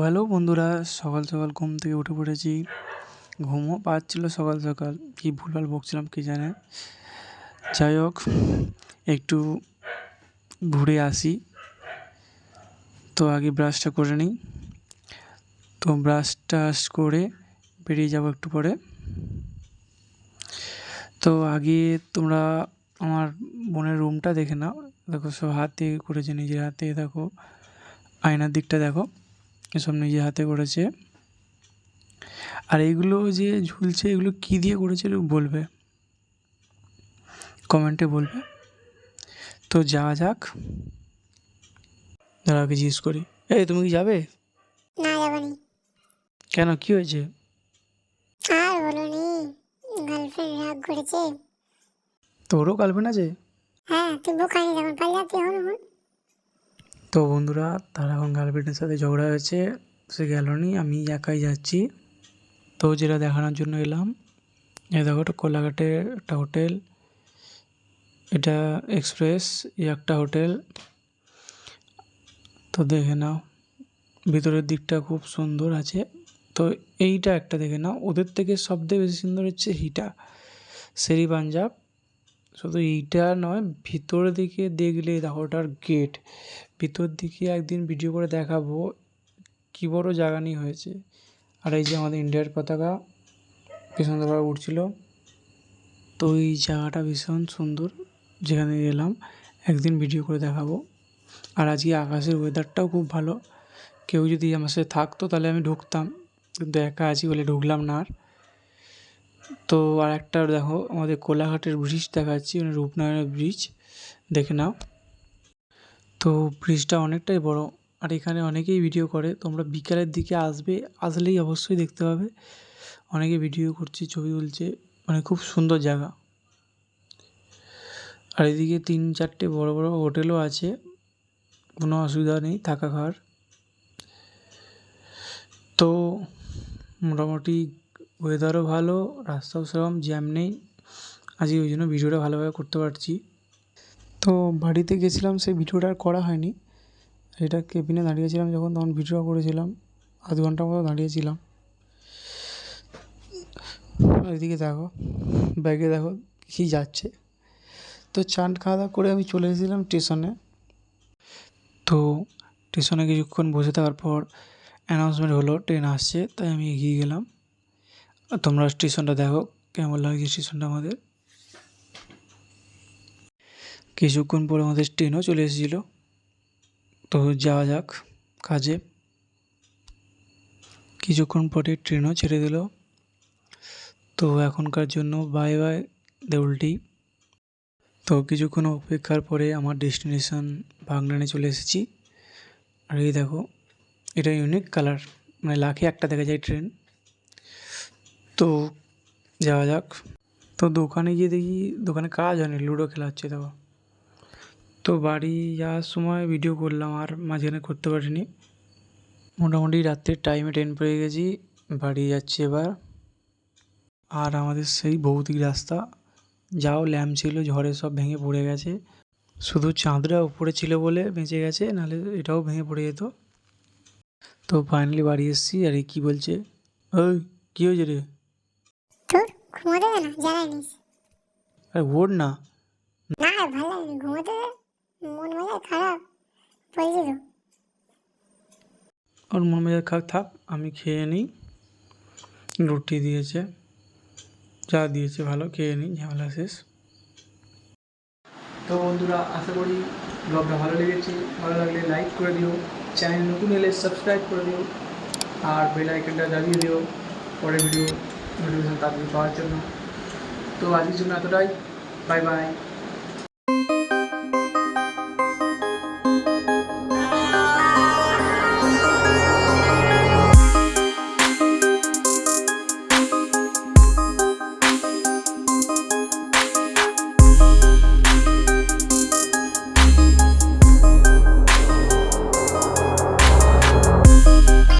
Hello বন্ধুরা, সকাল সকাল ঘুম থেকে উঠে পড়েছি। ঘুমও পাচ্ছিল সকাল সকাল, কী ভুলভাল বকছিলাম কে জানে। যাই হোক, একটু ঘুরে আসি। তো আগে ব্রাশটা করে নিই। তো ব্রাশ টাশ করে বেরিয়ে যাব একটু পরে। তো আগে তোমরা আমার বোনের রুমটা দেখে নাও। দেখো সব হাতে করেছে, নিজের হাতে দেখো। আয়নার দিকটা দেখো। এসব নিজে হাতে করেছে। আর এইগুলো যে ঝুলছে এগুলো কী দিয়ে করেছে বলবে? কমেন্টে বলবে। তো যাওয়া যাক। দাঁড়াকে জিজ্ঞেস করি। এই তুমি কি যাবে? না যাবনি। কেন কি হয়েছে? আর বলনি গার্লফ্রেন্ড রাগ করেছে। তোরও গার্লফ্রেন্ড আছে? হ্যাঁ তুই বোকানি যখন পালিয়ে হন হন তো বন্ধুরা, তার এখন গার্লফ্রেন্ডের সাথে ঝগড়া হয়েছে, সে গেল নি, আমি একাই যাচ্ছি। তো যেটা দেখানোর জন্য এলাম এ দেখো একটা কোলাঘাটের একটা হোটেল, এটা এক্সপ্রেস, এই একটা হোটেল। তো দেখে নাও, ভিতরের দিকটা খুব সুন্দর আছে। তো এইটা একটা দেখে নাও, ওদের থেকে সবথেকে বেশি সুন্দর হচ্ছে হিটা শেরি পাঞ্জাব। শুধু এইটা নয়, ভিতরের দিকে দেখলে দেখো ওটার গেট ভিতর দিকে একদিন ভিডিও করে দেখাবো কী বড় জাগানি হয়েছে। আর এই যে আমাদের ইন্ডিয়ার পতাকা ভীষণ সুন্দরভাবে উঠছিল। তো এই জায়গাটা ভীষণ সুন্দর, যেখানে এলাম একদিন ভিডিও করে দেখাবো। আর আজকে আকাশের ওয়েদারটাও খুব ভালো। কেউ যদি আমার সাথে থাকতো তাহলে আমি ঢুকতাম, কিন্তু একা আছি বলে ঢুকলাম না আর। তো আর একটা দেখো, আমাদের কোলাঘাটের ব্রিজ দেখাচ্ছি মানে রূপনারায়ণের ব্রিজ দেখে নাও। তো ব্রিজটা অনেকটাই বড়, আর এখানে অনেকেই ভিডিও করে, তোমরা বিকালের দিকে আসবে, আসলেই অবশ্যই দেখতে পাবে। অনেকে ভিডিও করছে, ছবি তুলছে মানে খুব সুন্দর জায়গা। আর এদিকে তিন চারটে বড় বড় হোটেলও আছে, কোনো অসুবিধা নেই, থাকা খাওয়ার। তো মোটামুটি ওয়েদারও ভালো, রাস্তাও সেরকম জ্যাম নেই। আজকে ওই জন্য ভিডিওটা ভালোভাবে করতে পারছি। তো বাড়িতে গেছিলাম, সেই ভিডিওটা আর করা হয়নি। এটা কেবিনে দাঁড়িয়েছিলাম যখন, তখন ভিডিও করেছিলাম। আধ ঘণ্টা মতো দাঁড়িয়েছিলাম। এদিকে দেখো ব্যাগে দেখো কী যাচ্ছে। তো চান খাওয়া দাওয়া করে আমি চলে এসেছিলাম স্টেশনে তো স্টেশনে কিছুক্ষণ বসে থাকার পর অ্যানাউন্সমেন্ট হলো ট্রেন আসছে, তাই আমি এগিয়ে গেলাম। তোমরা স্টেশনটা দেখো, কেমন লাগছে স্টেশনটা আমাদের। কিছুক্ষণ পরে আমাদের ট্রেনও চলে এসেছিল। তো যাওয়া যাক কাজে। কিছুক্ষণ পরে ট্রেনও ছেড়ে দিল। তো এখনকার জন্য বাই বাই দেউলটি তো কিছুক্ষণ অপেক্ষার পরে আমার ডেস্টিনেশন বাগনানে চলে এসেছি। আর এই দেখো, এটা ইউনিক কালার মানে লাখে একটা দেখা যায় ট্রেন তো যাওয়া যাক। তো দোকানে গিয়ে দেখি দোকানে কাজ হয়নি, লুডো খেলা হচ্ছে দেখো তো বাড়ি যাওয়ার সময় ভিডিও করলাম, আর মাঝখানে করতে পারিনি। মোটামুটি রাত্রের টাইমে ট্রেন পেয়ে গেছি, বাড়ি যাচ্ছি এবার। আর আমাদের সেই ভৌতিক রাস্তা, যাও ল্যাম্প ছিল, ঝড়ে সব ভেঙে পড়ে গেছে। শুধু চাঁদরা উপরে ছিল বলে বেঁচে গেছে, নাহলে এটাও ভেঙে পড়ে যেত। তো ফাইনালি বাড়ি এসেছি, আর কী বলছে? ওই কী হয়েছে রে? ঘুমোতে দে না জ্বালাই নিস আরে ওর না। না ভালো লাগেনি ঘুমোতে দে মন মেজাজ খারাপ বলছি তো ওর মন মেজাজ খাক থাক আমি খেয়ে নিই রুটি দিয়েছে যা দিয়েছে ভালো খেয়ে নিই ঝামেলা শেষ। তো বন্ধুরা আশা করি ব্লগটা ভালো লেগেছে। ভালো লাগলে লাইক করে দিও চ্যানেল নতুন এলে সাবস্ক্রাইব করে দিও আর বেল আইকনটা দাবিয়ে দিও। পরের ভিডিও নোটিফিকেশন তাড়াতাড়ি পাওয়ার জন্য। তো আজকের জন্য এতটাই। Bye bye